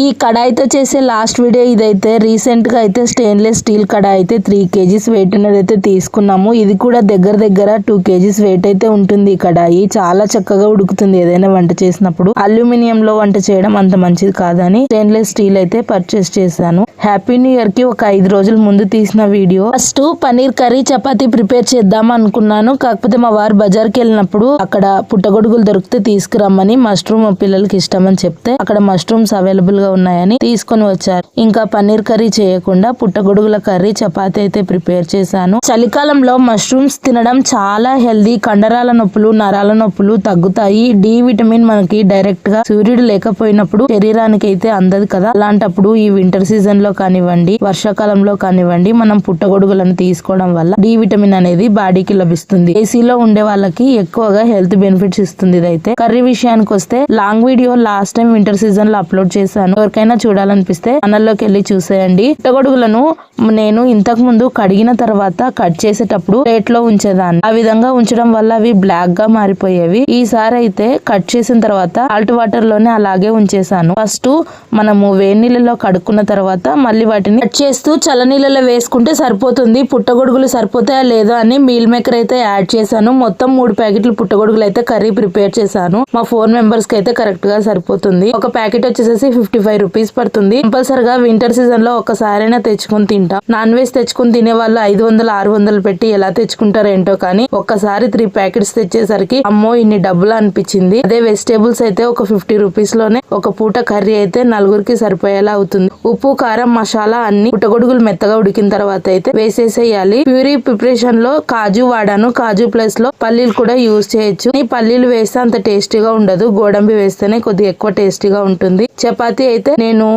ఈ కడాయితో చేసే last video ఇదైతే రీసెంట్గా అయితే స్టెయిన్లెస్ స్టీల్ కడాయి అయితే త్రీ కేజీస్ వెయిట్ అనేది అయితే తీసుకున్నాము. ఇది కూడా దగ్గర దగ్గర టూ కేజీస్ వెయిట్ అయితే ఉంటుంది ఈ కడాయి. చాలా చక్కగా ఉడుకుతుంది ఏదైనా వంట చేసినప్పుడు. అల్యూమినియం లో వంట చేయడం అంత మంచిది కాదని స్టెయిన్లెస్ స్టీల్ అయితే పర్చేస్ చేశాను. హ్యాపీ న్యూ ఇయర్కి ఒక ఐదు రోజుల ముందు తీసిన video. First paneer curry chapati prepare చేద్దాం అనుకున్నాను. కాకపోతే మా వారు బజార్కి వెళ్ళినప్పుడు అక్కడ పుట్టగొడుగులు దొరికితే తీసుకురమ్మని మష్రూమ్ పిల్లలకి ఇష్టం అని చెప్తే అక్కడ మష్రూమ్స్ అవైలబుల్ గా ఉన్నాయని తీసుకొని వచ్చారు. ఇంకా పన్నీర్ కర్రీ చేయకుండా పుట్టగొడుగుల కర్రీ చపాతి అయితే ప్రిపేర్ చేశాను. చలికాలంలో మష్రూమ్స్ తినడం చాలా హెల్దీ. కండరాల నొప్పులు నరాల నొప్పులు తగ్గుతాయి. డి విటమిన్ మనకి డైరెక్ట్గా సూర్యుడు లేకపోయినప్పుడు శరీరానికి అయితే అందదు కదా. అలాంటప్పుడు ఈ వింటర్ సీజన్లో కానివ్వండి వర్షాకాలంలో కానివ్వండి మనం పుట్టగొడుగులను తీసుకోవడం వల్ల డి విటమిన్ అనేది బాడీకి లభిస్తుంది. ఏసీలో ఉండే వాళ్ళకి ఎక్కువగా హెల్త్ బెనిఫిట్స్ ఇస్తుంది ఇదైతే. కర్రీ విషయానికి వస్తే long video last time winter సీజన్లో అప్లోడ్ చేశాను. ఎవరికైనా చూడాలనిపిస్తే ఛానల్లోకి వెళ్ళి చూసేయండి. పుట్టగొడుగులను నేను ఇంతకు ముందు కడిగిన తర్వాత కట్ చేసేటప్పుడు ప్లేట్లో ఉంచేదాన్ని. ఆ విధంగా ఉంచడం వల్ల అవి బ్లాక్గా మారిపోయేవి. ఈసారి అయితే కట్ చేసిన తర్వాత సాల్ట్ వాటర్లోనే అలాగే ఉంచేసాను ఫస్ట్ మనము వేడి నీళ్ళలో కడుక్కున్న తర్వాత మళ్ళీ వాటిని కట్ చేస్తూ చల్లనీళ్ళలో వేసుకుంటే సరిపోతుంది. పుట్టగొడుగులు సరిపోతాయా లేదా అని మీల్ మేకర్ అయితే యాడ్ చేశాను. మొత్తం మూడు ప్యాకెట్లు పుట్టగొడుగులు అయితే కర్రీ ప్రిపేర్ చేశాను. మా ఫోర్ మెంబర్స్కి అయితే కరెక్ట్గా సరిపోతుంది. ఒక ప్యాకెట్ వచ్చేసి ఫిఫ్టీ ఫైవ్ రూపీస్ పడుతుంది. కంపల్సరిగా వింటర్ సీజన్లో ఒకసారైనా తెచ్చుకొని తింటాం. నాన్ వెజ్ తెచ్చుకొని తినే వాళ్ళు ఐదు వందలు ఆరు వందలు పెట్టి ఎలా తెచ్చుకుంటారో ఏంటో కానీ ఒక్కసారి త్రీ ప్యాకెట్స్ తెచ్చేసరికి అమ్మో ఇన్ని డబ్బులు అనిపించింది. అదే వెజిటేబుల్స్ అయితే ఒక ఫిఫ్టీ రూపీస్లోనే ఒక పూట కర్రీ అయితే నలుగురికి సరిపోయేలా అవుతుంది. ఉప్పు కారం మసాలా అన్ని పుట్టగొడుగులు మెత్తగా ఉడికిన తర్వాత అయితే వేసేసేయాలి. ప్యూరీ ప్రిపరేషన్లో కాజు వాడాను. కాజు ప్లస్లో పల్లీలు కూడా యూజ్ చేయొచ్చు. ఈ పల్లీలు వేస్తే అంత టేస్టీగా ఉండదు. గోడంబి వేస్తేనే కొద్దిగా ఎక్కువ టేస్టీగా ఉంటుంది. చపాతీ అయితే నేను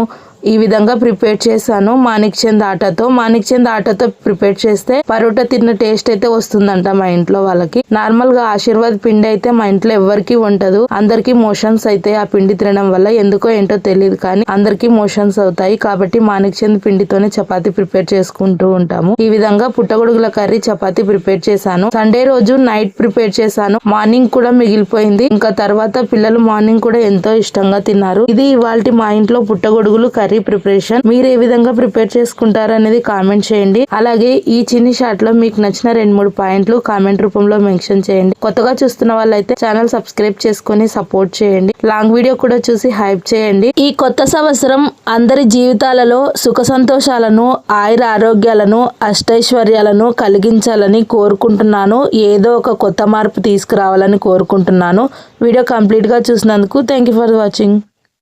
ఈ విధంగా ప్రిపేర్ చేశాను. మాణిక్ చంద్ ఆటతో మాణిక్ చంద్ ఆటతో ప్రిపేర్ చేస్తే పరోటా తిన్న టేస్ట్ అయితే వస్తుందంట మా ఇంట్లో వాళ్ళకి. నార్మల్గా ఆశీర్వాద్ పిండి అయితే మా ఇంట్లో ఎవరికి ఉండదు అందరికి మోషన్స్ అయితే ఆ పిండి తినడం వల్ల ఎందుకో ఏంటో తెలియదు కానీ అందరికి మోషన్స్ అవుతాయి. కాబట్టి మాణిక్ చంద్ పిండితోనే చపాతి ప్రిపేర్ చేసుకుంటూ ఉంటాము. ఈ విధంగా పుట్టగొడుగుల కర్రీ చపాతి ప్రిపేర్ చేశాను. సండే రోజు నైట్ ప్రిపేర్ చేశాను. మార్నింగ్ కూడా మిగిలిపోయింది. ఇంకా తర్వాత పిల్లలు మార్నింగ్ కూడా ఎంతో ఇష్టంగా తిన్నారు. ఇది ఇవాళ మా ఇంట్లో పుట్టగొడుగులు కర్రీ ప్రిపరేషన్ మీరు ఏ విధంగా ప్రిపేర్ చేసుకుంటారు అనేది కామెంట్ చేయండి. అలాగే ఈ చిన్ని షాట్లో మీకు నచ్చిన రెండు మూడు పాయింట్లు కామెంట్ రూపంలో మెన్షన్ చేయండి. కొత్తగా చూస్తున్న వాళ్ళైతే ఛానల్ సబ్స్క్రైబ్ చేసుకుని సపోర్ట్ చేయండి. లాంగ్ వీడియో కూడా చూసి హైప్ చేయండి. ఈ కొత్త సంవత్సరం అందరి జీవితాలలో సుఖ సంతోషాలను ఆయుర ఆరోగ్యాలను అష్టైశ్వర్యాలను కలిగించాలని కోరుకుంటున్నాను. ఏదో ఒక కొత్త మార్పు తీసుకురావాలని కోరుకుంటున్నాను. వీడియో కంప్లీట్గా చూసినందుకు థ్యాంక్ ఫర్ వాచింగ్.